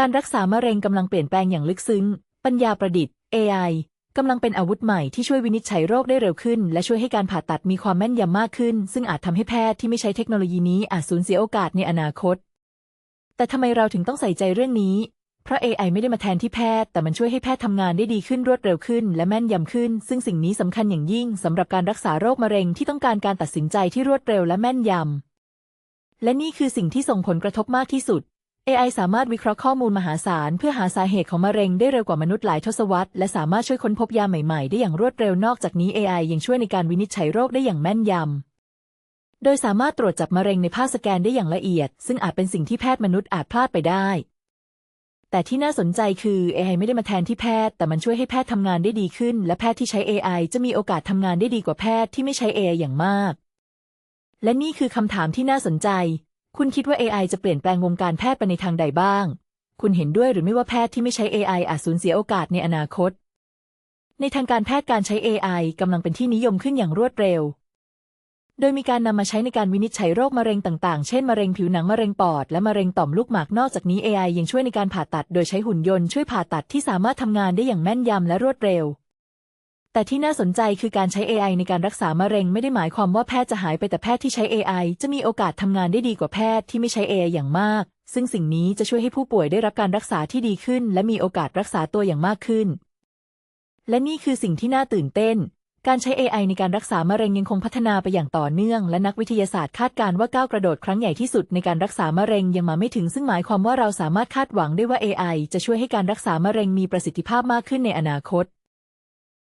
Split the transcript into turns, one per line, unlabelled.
การรักษามะเร็งกำลังเปลี่ยนแปลงอย่างลึกซึ้ง ปัญญาประดิษฐ์ AI กำลังเป็นอาวุธใหม่ที่ช่วยวินิจฉัยโรคได้เร็วขึ้น และช่วยให้การผ่าตัดมีความแม่นยำมากขึ้น ซึ่งอาจทำให้แพทย์ที่ไม่ใช้เทคโนโลยีนี้อาจสูญเสียโอกาสในอนาคต แต่ทำไมเราถึงต้องใส่ใจเรื่องนี้ เพราะ AI ไม่ได้มาแทนที่แพทย์ แต่มันช่วยให้แพทย์ทำงานได้ดีขึ้นรวดเร็วขึ้น และแม่นยำขึ้น ซึ่งสิ่งนี้สำคัญอย่างยิ่งสำหรับการรักษาโรคมะเร็งที่ต้องการการตัดสินใจที่รวดเร็วและแม่นยำและนี่คือสิ่งที่ส่งผลกระทบมากที่สุด AI สามารถวิเคราะห์ข้อมูลมหาศาล เพื่อหาสาเหตุของมะเร็งได้เร็วกว่ามนุษย์หลายทศวรรษและสามารถช่วยค้นพบยาใหม่ๆ ได้อย่างรวดเร็วนอกจากนี้ AI ยังช่วยในการวินิจฉัยโรคได้อย่างแม่นยำ โดยสามารถตรวจจับมะเร็งในภาพสแกนได้อย่างละเอียด ซึ่งอาจเป็นสิ่งที่แพทย์มนุษย์อาจพลาดไปได้ แต่ที่น่าสนใจคือ AI ไม่ได้มาแทนที่แพทย์ แต่มันช่วยให้แพทย์ทำงานได้ดีขึ้น และแพทย์ที่ใช้ AI จะมีโอกาสทำงานได้ดีกว่าแพทย์ที่ไม่ใช้ AI อย่างมาก และนี่คือคำถามที่น่าสนใจ คุณคิดว่า AI จะเปลี่ยนแปลงวงการแพทย์ไปในทางใดบ้าง คุณเห็นด้วยหรือไม่ว่าแพทย์ที่ไม่ใช้ AI อาจสูญเสียโอกาสในอนาคต ในทางการแพทย์การใช้ AI กำลังเป็นที่นิยมขึ้นอย่างรวดเร็ว โดยมีการนำมาใช้ในการวินิจฉัยโรคมะเร็งต่างๆ เช่น มะเร็งผิวหนัง มะเร็งปอด และมะเร็งต่อมลูกหมาก นอกจากนี้ AI ยังช่วยในการผ่าตัด โดยใช้หุ่นยนต์ช่วยผ่าตัดที่สามารถทำงานได้อย่างแม่นยำและรวดเร็ว แต่ที่น่าสนใจคือการใช้ AI ในการรักษามะเร็งไม่ได้หมายความว่าแพทย์จะหายไปแต่แพทย์ที่ใช้ AI จะมีโอกาสทำงานได้ดีกว่าแพทย์ที่ไม่ใช้ AI อย่างมาก ซึ่งสิ่งนี้จะช่วยให้ผู้ป่วยได้รับการรักษาที่ดีขึ้น และมีโอกาสรักษาตัวอย่างมากขึ้น และนี่คือสิ่งที่น่าตื่นเต้น การใช้ AI ในการรักษามะเร็งยังคงพัฒนาไปอย่างต่อเนื่อง และนักวิทยาศาสตร์คาดการณ์ว่าก้าวกระโดดครั้งใหญ่ที่สุดในการรักษามะเร็งยังมาไม่ถึง ซึ่งหมายความว่าเราสามารถคาดหวังได้ว่า AI จะช่วยให้การรักษามะเร็งมีประสิทธิภาพมากขึ้นในอนาคต